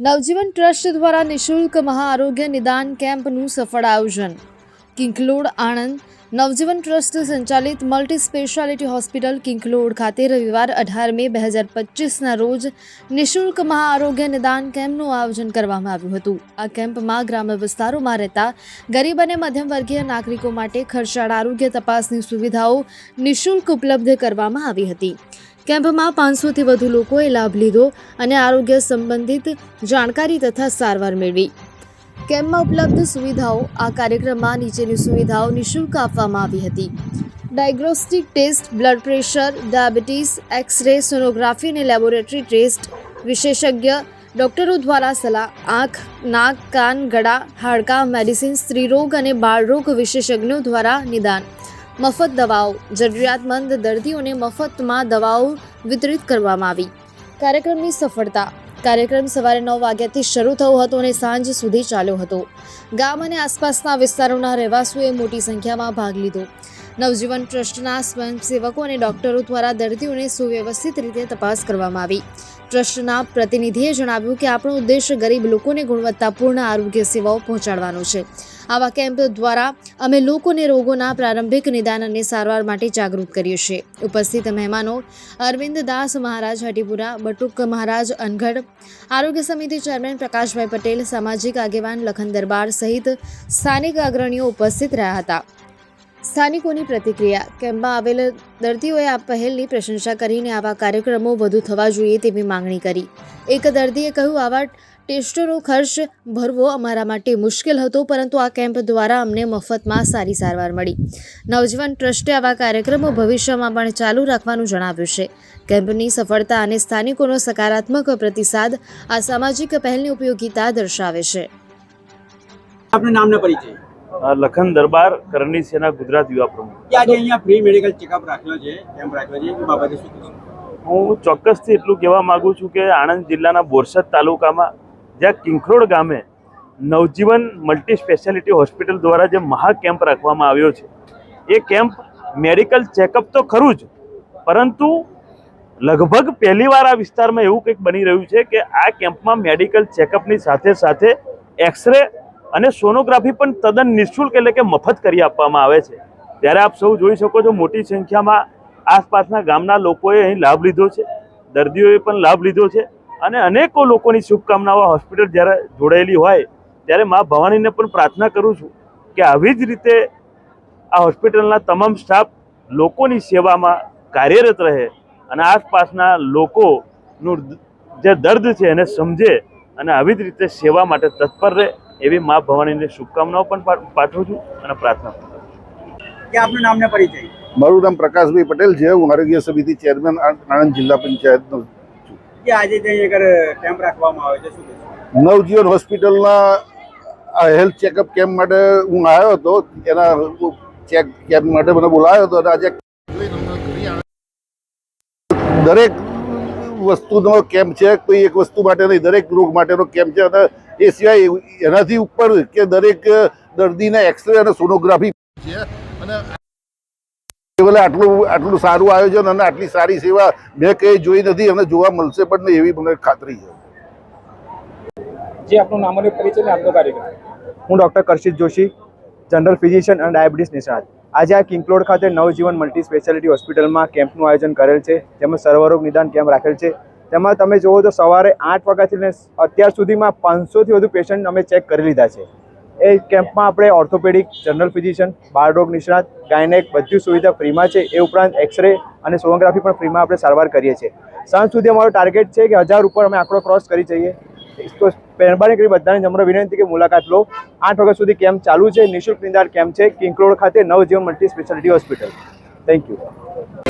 નવજીવન trust દ્વારા નિઃશુલ્ક મહાઆરોગ્ય નિદાન કેમ્પનું સફળ આયોજન. કિંકલોડ આણંદ, નવજીવન ટ્રસ્ટ સંચાલિત મલ્ટી સ્પેશિયાલિટી હોસ્પિટલ કિંકલોડ ખાતે રવિવાર અઢાર મે બે હજાર પચીસના રોજ નિઃશુલ્ક મહાઆરોગ્ય નિદાન કેમ્પનું આયોજન કરવામાં આવ્યું હતું. આ કેમ્પમાં ગ્રામ્ય વિસ્તારોમાં રહેતા ગરીબ અને મધ્યમ વર્ગીય નાગરિકો માટે ખર્ચાળ આરોગ્ય તપાસની સુવિધાઓ નિઃશુલ્ક ઉપલબ્ધ કરવામાં આવી હતી. કેમ્પમાં પાંચસોથી વધુ લોકોએ લાભ લીધો અને આરોગ્ય સંબંધિત જાણકારી તથા સારવાર મેળવી. કેમ્પમાં ઉપલબ્ધ સુવિધાઓ, આ કાર્યક્રમમાં નીચેની સુવિધાઓ નિઃશુલ્ક આપવામાં આવી હતી. Diagnostic test, blood pressure, diabetes X ray sonography અને લેબોરેટરી ટેસ્ટ, વિશેષજ્ઞ, ડોક્ટરો દ્વારા સલાહ, આંખ, નાક, કાન, ગળા, હાડકાં મેડિસિન સ્ત્રીરોગ અને બાળરોગ વિશેષજ્ઞો દ્વારા નિદાન. મફત દવાઓ, જરૂરિયાતમંદ દર્દીઓને મફતમાં દવાઓ વિતરિત કરવામાં આવી. કાર્યક્રમની સફળતા. કાર્યક્રમ સવારે નવ વાગ્યાથી શરૂ થયો હતો અને સાંજ સુધી ચાલ્યો હતો. ગામ અને આસપાસના વિસ્તારોના રહેવાસીઓએ મોટી સંખ્યામાં ભાગ લીધો. નવજીવન ટ્રસ્ટના સ્વયંસેવકો અને ડોક્ટરો દ્વારા દર્દીઓને સુવ્યવસ્થિત રીતે તપાસ કરવામાં આવી. ટ્રસ્ટના પ્રતિનિધિએ જણાવ્યું કે આપણો ઉદ્દેશ ગરીબ લોકોને ગુણવત્તાપૂર્ણ આરોગ્ય સેવાઓ પહોંચાડવાનો છે. આવા કેમ્પ દ્વારા અમે લોકોને રોગોના પ્રારંભિક નિદાન અને સારવાર માટે જાગૃત કરીએ છીએ. ઉપસ્થિત મહેમાનો અરવિંદ દાસ મહારાજ, હટીપુરા, બટુક મહારાજ, અનગઢ, આરોગ્ય સમિતિ ચેરમેન પ્રકાશભાઈ પટેલ, સામાજિક આગેવાન લખન દરબાર સહિત સ્થાનિક અગ્રણીઓ ઉપસ્થિત રહ્યા હતા. સ્થાનિકોની પ્રતિક્રિયા, કેમ્પમાં આવેલ દર્દીઓએ આ પહેલની પ્રશંસા કરીને આવા કાર્યક્રમો વધુ થવા જોઈએ તેવી માંગણી કરી. એક દર્દીએ કહ્યું, આવા ટેસ્ટોનો ખર્ચ ભરવો અમારા માટે મુશ્કેલ હતો, પરંતુ આ કેમ્પ દ્વારા અમને મફતમાં સારી સારવાર મળી. નવજીવન ટ્રસ્ટે આવા કાર્યક્રમો ભવિષ્યમાં પણ ચાલુ રાખવાનું જણાવ્યું છે. કેમ્પની સફળતા અને સ્થાનિકોનો સકારાત્મક પ્રતિસાદ આ સામાજિક પહેલની ઉપયોગીતા દર્શાવે છે. આપનું નામનો પરિચય. લખન દરબાર કરણી સેના ગુજરાત યુવા પ્રમુખ. આજે અહીંયા ફ્રી મેડિકલ ચેકઅપ રાખ્યો છે કેમ્પ રાખ્યો છે એ બાબતે શું હું ચોક્કસથી એટલું કહેવા માંગુ છું કે આણંદ જિલ્લાના બોરસદ તાલુકામાં જ્યાં કિંખરોડ ગામે નવજીવન મલ્ટી સ્પેશિયાલિટી હોસ્પિટલ દ્વારા જે મહા કેમ્પ રાખવામાં આવ્યો છે એ કેમ્પ મેડિકલ ચેકઅપ તો ખરું જ પરંતુ લગભગ પહેલીવાર આ વિસ્તારમાં એવું કંઈક બની રહ્યું છે કે આ કેમ્પમાં મેડિકલ ચેકઅપની સાથે સાથે એક્સરે અને સોનોગ્રાફી પણ તદ્દન નિઃશુલ્ક એટલે કે મફત કરી આપવામાં આવે છે. ત્યારે આપ સૌ જોઈ શકો છો મોટી સંખ્યામાં આસપાસના ગામના લોકોએ અહીં લાભ લીધો છે. દર્દીઓએ પણ લાભ લીધો છે. અને અનેકો લોકોની શુભકામનાઓ હોસ્પિટલ જ્યારે જોડાયેલી હોય, ત્યારે મા ભવાનીને પણ પ્રાર્થના કરું છું કે આવી જ રીતે આ હોસ્પિટલના તમામ સ્ટાફ લોકોની સેવામાં કાર્યરત રહે અને આસપાસના લોકોનું જે દર્દ છે એને સમજે અને આવી જ રીતે સેવા માટે તત્પર રહે. એવી મા ભવાનીને શુભકામનાઓ પણ પાઠવું છું અને પ્રાર્થના પણ કરું છું. કે આપનું નામ ને પરિચય. મારું નામ પ્રકાશભાઈ પટેલ છે. હું આરોગ્ય સમિતિ ચેરમેન આણંદ જિલ્લા પંચાયતનો કે આજે ત્યાં એક કેમ્પ રાખવામાં આવે છે. શું નવજીવન હોસ્પિટલના આ હેલ્થ ચેકઅપ કેમ્પ માટે હું આવ્યો હતો. એના ચેક કેમ્પ માટે મને બોલાવ્યો હતો અને આજે દરેક વસ્તુનો કેમ્પ છે. કોઈ એક વસ્તુ માટે નહીં દરેક રોગ માટેનો કેમ્પ છે. અને એ સિવાય એનાથી ઉપર કે દરેક દર્દીને એક્સરે અને સોનોગ્રાફી છે. અને આટલું આટલું સારું આયોજન અને આટલી સારી સેવા મેં કંઈ જોઈ નથી અને જોવા મળશે પણ નહીં એવી મને ખાતરી છે. જે આપનું નામ અને પરિચય ને આપનો કાર્યક્રમ. હું doctor Karshit Joshi general physician અને ડાયાબિટીસ નિષ્ણાત. આજે આ કિંકલોડ ખાતે નવજીવન મલ્ટી સ્પેશિયાલિટી હોસ્પિટલમાં કેમ્પનું આયોજન કરેલ છે જેમાં સર્વરોગ નિદાન કેમ્પ રાખેલ છે તેમાં તમે જુઓ તો સવારે આઠ વાગ્યાથી લઈને અત્યાર સુધીમાં પાંચસોથી વધુ પેશન્ટ અમે ચેક કરી લીધા છે. એ કેમ્પમાં આપણે ઓર્થોપેડિક જનરલ ફિઝિશિયન બાળરોગ નિષ્ણાત, ગાયનેક બધી સુવિધા ફ્રીમાં છે. એ ઉપરાંત એક્સરે અને સોનોગ્રાફી પણ ફ્રીમાં આપણે સારવાર કરીએ છીએ. સાંજ સુધી અમારો ટાર્ગેટ છે કે હજાર ઉપર અમે આંકડો ક્રોસ કરી જઈએ. તો મહેરબાની કરી બધાને નમ્ર વિનંતી કે મુલાકાત લો. આઠ વાગ્યા સુધી કેમ્પ ચાલુ છે. નિઃશુલ્ક નિદાન કેમ્પ છે. કિંકરોડ ખાતે Navjivan multi speciality hospital thank you